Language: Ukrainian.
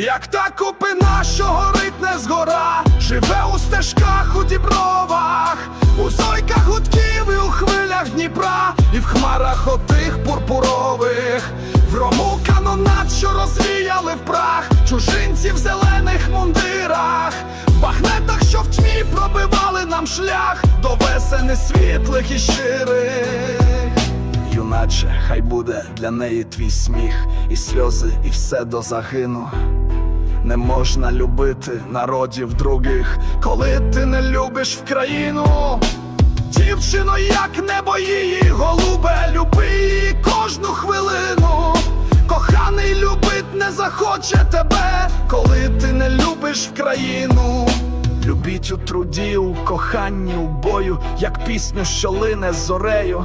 Як та купина, що горить не згора, живе у стежках, у дібровах, у зойках гудків і у хвилях Дніпра, і в хмарах отих пурпурових, в рому канонат, що розвіяли в прах, чужинці в зелених мундирах, в бахнетах, що в тьмі пробивали нам шлях до весени світлих і щирих. Юначе, хай буде для неї твій сміх, і сльози, і все до загину. Не можна любити народів других, коли ти не любиш в країну. Дівчино, як небо її, голубе, люби її кожну хвилину. Коханий любить не захоче тебе, коли ти не любиш в країну. Любіть у труді, у коханні, у бою, як пісню, що лине зорею.